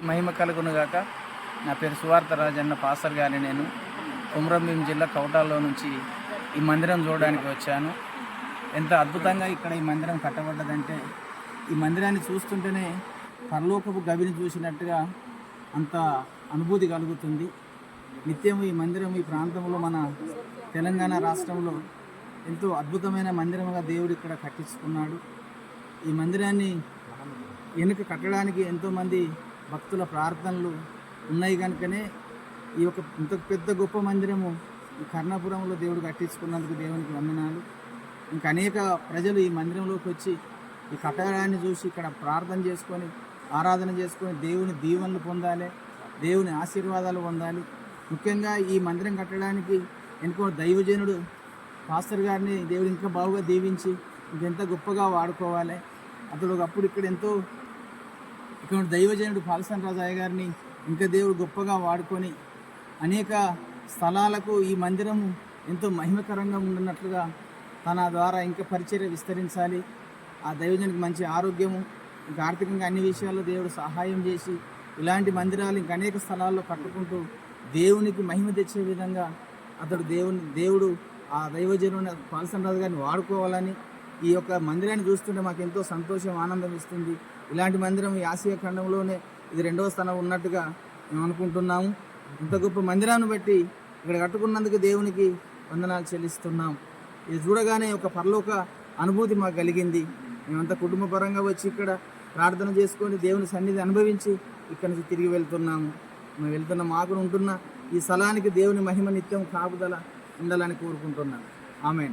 మహిమ కలుగునుగాక నా పేరు సువార్త రాజన్న పాసర్ గారి నేను. కుమరంభీం జిల్లా కౌటాల్లో నుంచి ఈ మందిరం చూడడానికి వచ్చాను. ఎంత అద్భుతంగా ఇక్కడ ఈ మందిరం కట్టబడ్డదంటే ఈ మందిరాన్ని చూస్తుంటేనే పరలోకపు గవిని చూసినట్టుగా అంత అనుభూతి కలుగుతుంది. నిత్యం ఈ మందిరం ఈ ప్రాంతంలో మన తెలంగాణ రాష్ట్రంలో ఎంతో అద్భుతమైన మందిరముగా దేవుడు ఇక్కడ కట్టించుకున్నాడు. ఈ మందిరాన్ని వెనుక కట్టడానికి ఎంతోమంది భక్తుల ప్రార్థనలు ఉన్నాయి కనుకనే ఈ యొక్క ఇంత పెద్ద గొప్ప మందిరము ఈ కర్ణాపురంలో దేవుడు కట్టించుకున్నందుకు దేవునికి వందనాలు. ఇంకా అనేక ప్రజలు ఈ మందిరంలోకి వచ్చి ఈ కట్టడాన్ని చూసి ఇక్కడ ప్రార్థన చేసుకొని ఆరాధన చేసుకొని దేవుని దీవెనలు పొందాలి దేవుని ఆశీర్వాదాలు పొందాలి. ముఖ్యంగా ఈ మందిరం కట్టడానికి ఎన్నుకో దైవజనుడు పాస్టర్ గారిని దేవుడు ఇంకా బాగుగా దీవించి ఇంకెంత గొప్పగా వాడుకోవాలి. అతడు ఒకప్పుడు ఇక్కడ ఎంతో ఇటువంటి దైవజనుడు పాలసన్ రాజాయ గారిని ఇంకా దేవుడు గొప్పగా వాడుకొని అనేక స్థలాలకు ఈ మందిరం ఎంతో మహిమకరంగా ఉన్నట్లుగా తన ద్వారా ఇంకా పరిచర్య విస్తరించాలి. ఆ దైవజనికి మంచి ఆరోగ్యము ఇంకా ఆర్థికంగా అన్ని విషయాల్లో దేవుడు సహాయం చేసి ఇలాంటి మందిరాలు ఇంకా అనేక స్థలాల్లో కట్టుకుంటూ దేవునికి మహిమ తెచ్చే విధంగా అతడు దేవుని దేవుడు ఆ దైవజనుని పాలసన్ రాజు గారిని వాడుకోవాలని ఈ యొక్క మందిరాన్ని చూస్తుంటే మాకు ఎంతో సంతోషం ఆనందం ఇస్తుంది. ఇలాంటి మందిరం ఆసియా ఖండంలోనే ఇది రెండవ స్థానం ఉన్నట్టుగా మేము అనుకుంటున్నాము. ఇంత గొప్ప మందిరాన్ని బట్టి ఇక్కడ కట్టుకున్నందుకు దేవునికి వందనాలు చెల్లిస్తున్నాం. ఇది చూడగానే ఒక పరలోక అనుభూతి మాకు కలిగింది. మేమంతా కుటుంబ పరంగా వచ్చి ఇక్కడ ప్రార్థన చేసుకొని దేవుని సన్నిధి అనుభవించి ఇక్కడి నుంచి తిరిగి వెళ్తున్నాము. మేము వెళ్తున్న మాకు ఉంటున్న ఈ స్థలానికి దేవుని మహిమ నిత్యం కాపుదల ఉండాలని కోరుకుంటున్నాను ఆమె